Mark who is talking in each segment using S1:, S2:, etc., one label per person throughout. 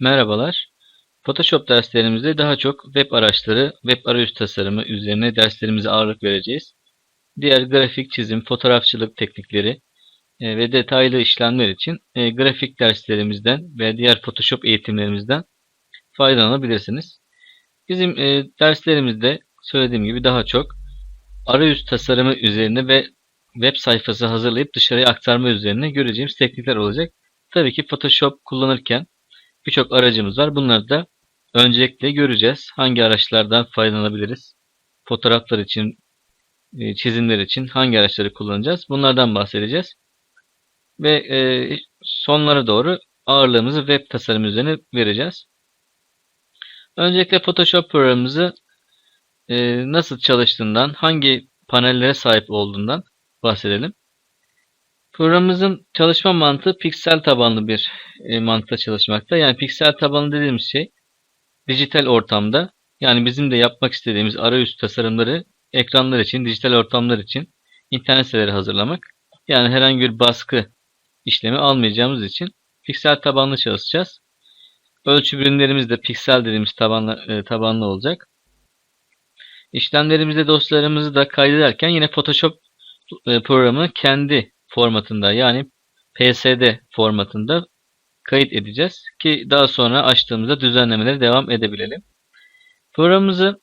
S1: Merhabalar. Photoshop derslerimizde daha çok web araçları, web arayüz tasarımı üzerine derslerimize ağırlık vereceğiz. Diğer grafik çizim, fotoğrafçılık teknikleri e, ve detaylı işlemler için e, grafik derslerimizden ve diğer Photoshop eğitimlerimizden faydalanabilirsiniz. Bizim e, derslerimizde söylediğim gibi daha çok arayüz tasarımı üzerine ve web sayfası hazırlayıp dışarıya aktarma üzerine göreceğimiz teknikler olacak. Tabii ki Photoshop kullanırken birçok aracımız var. Bunları da öncelikle göreceğiz. Hangi araçlardan faydalanabiliriz? Fotoğraflar için, e, çizimler için hangi araçları kullanacağız? Bunlardan bahsedeceğiz. Ve e, sonlara doğru ağırlığımızı web tasarım üzerine vereceğiz. Öncelikle Photoshop programımızı e, nasıl çalıştığından, hangi panellere sahip olduğundan bahsedelim. Programımızın çalışma mantığı piksel tabanlı bir e, mantıkla çalışmakta. Yani piksel tabanlı dediğimiz şey dijital ortamda yani bizim de yapmak istediğimiz arayüz tasarımları ekranlar için, dijital ortamlar için internet siteleri hazırlamak. Yani herhangi bir baskı işlemi almayacağımız için piksel tabanlı çalışacağız. Ölçü birimlerimiz de piksel dediğimiz tabanlı, e, tabanlı olacak. İşlemlerimizde dosyalarımızı da kaydederken yine Photoshop e, programı kendi formatında yani PSD formatında kayıt edeceğiz ki daha sonra açtığımızda düzenlemeleri devam edebilelim. Programımızı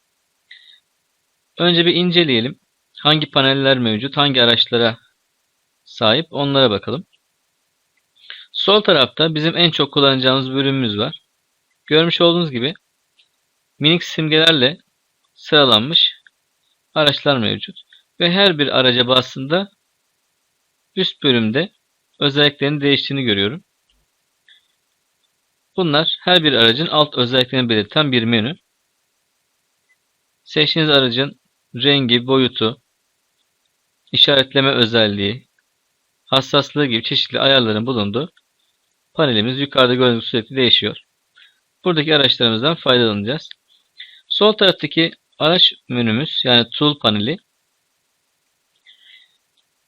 S1: önce bir inceleyelim. Hangi paneller mevcut, hangi araçlara sahip onlara bakalım. Sol tarafta bizim en çok kullanacağımız bölümümüz var. Görmüş olduğunuz gibi minik simgelerle sıralanmış araçlar mevcut. Ve her bir araca bastığında üst bölümde özelliklerini değiştiğini görüyorum. Bunlar her bir aracın alt özelliklerini belirten bir menü. Seçtiğiniz aracın rengi, boyutu, işaretleme özelliği, hassaslığı gibi çeşitli ayarların bulunduğu panelimiz yukarıda gördüğünüz sürekli değişiyor. Buradaki araçlarımızdan faydalanacağız. Sol taraftaki araç menümüz yani tool paneli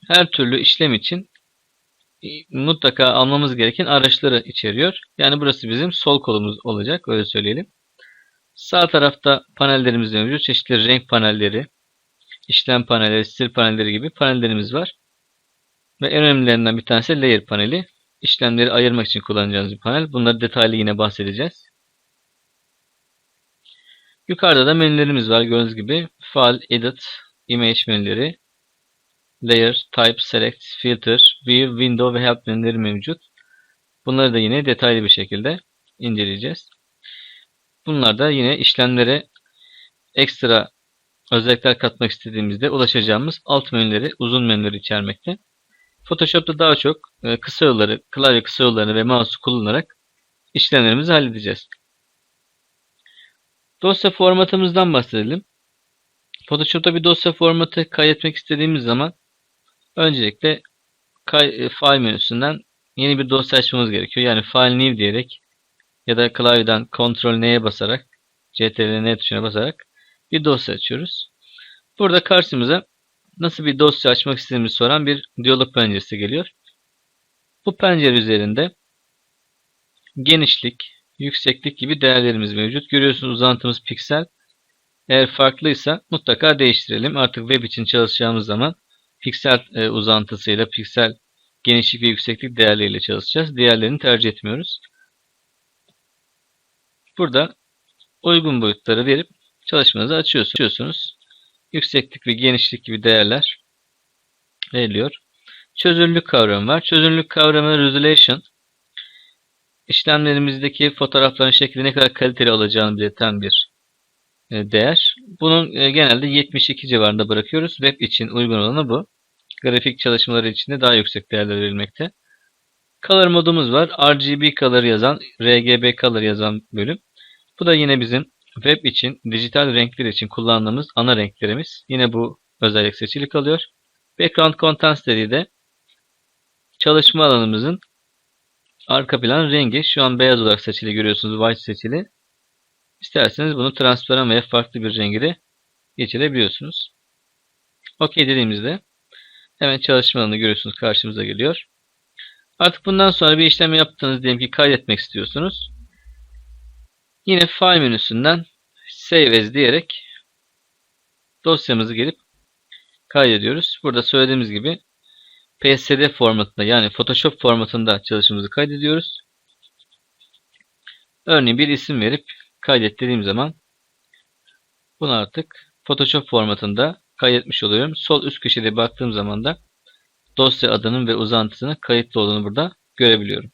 S1: her türlü işlem için e, mutlaka almamız gereken araçları içeriyor. Yani burası bizim sol kolumuz olacak. Öyle söyleyelim. Sağ tarafta panellerimiz mevcut. Çeşitli renk panelleri, işlem panelleri, stil panelleri gibi panellerimiz var. Ve en önemlilerinden bir tanesi layer paneli. İşlemleri ayırmak için kullanacağımız bir panel. Bunları detaylı yine bahsedeceğiz. Yukarıda da menülerimiz var. Gördüğünüz gibi File, Edit, Image menüleri, Layer, Type, Select, Filter, View, Window ve Help menüleri mevcut. Bunları da yine detaylı bir şekilde inceleyeceğiz. Bunlar da yine işlemlere ekstra özellikler katmak istediğimizde ulaşacağımız alt menüleri, uzun menüleri içermekte. Photoshop'ta daha çok e, kısa yolları, klavye kısa yollarını ve mouse kullanarak işlemlerimizi halledeceğiz. Dosya formatımızdan bahsedelim. Photoshop'ta bir dosya formatı kaydetmek istediğimiz zaman Öncelikle e, file menüsünden yeni bir dosya açmamız gerekiyor. Yani file new diyerek ya da klavyeden Ctrl N'ye basarak Ctrl N tuşuna basarak bir dosya açıyoruz. Burada karşımıza nasıl bir dosya açmak istediğimizi soran bir diyalog penceresi geliyor. Bu pencere üzerinde genişlik, yükseklik gibi değerlerimiz mevcut. Görüyorsunuz uzantımız piksel. Eğer farklıysa mutlaka değiştirelim. Artık web için çalışacağımız zaman piksel e, uzantısıyla, piksel genişlik ve yükseklik değerleriyle çalışacağız. Diğerlerini tercih etmiyoruz. Burada uygun boyutları verip çalışmanızı açıyorsunuz. Yükseklik ve genişlik gibi değerler veriliyor. Çözünürlük kavramı var. Çözünürlük kavramı resolution işlemlerimizdeki fotoğrafların şekli ne kadar kaliteli olacağını belirten bir e, değer. Bunun e, genelde 72 civarında bırakıyoruz. Web için uygun olanı bu. Grafik çalışmaları için de daha yüksek değerler verilmekte. Color modumuz var. RGB color yazan, RGB color yazan bölüm. Bu da yine bizim web için, dijital renkler için kullandığımız ana renklerimiz. Yine bu özellik seçili kalıyor. Background Contents dediği de çalışma alanımızın arka plan rengi. Şu an beyaz olarak seçili görüyorsunuz. White seçili. İsterseniz bunu transparan veya farklı bir rengi de geçirebiliyorsunuz. OK dediğimizde hemen çalışma alanı görüyorsunuz karşımıza geliyor. Artık bundan sonra bir işlem yaptınız diyelim ki kaydetmek istiyorsunuz. Yine File menüsünden Save As diyerek dosyamızı gelip kaydediyoruz. Burada söylediğimiz gibi PSD formatında yani Photoshop formatında çalışımızı kaydediyoruz. Örneğin bir isim verip kaydet dediğim zaman bunu artık Photoshop formatında kaydetmiş oluyorum. Sol üst köşede baktığım zaman da dosya adının ve uzantısının kayıtlı olduğunu burada görebiliyorum.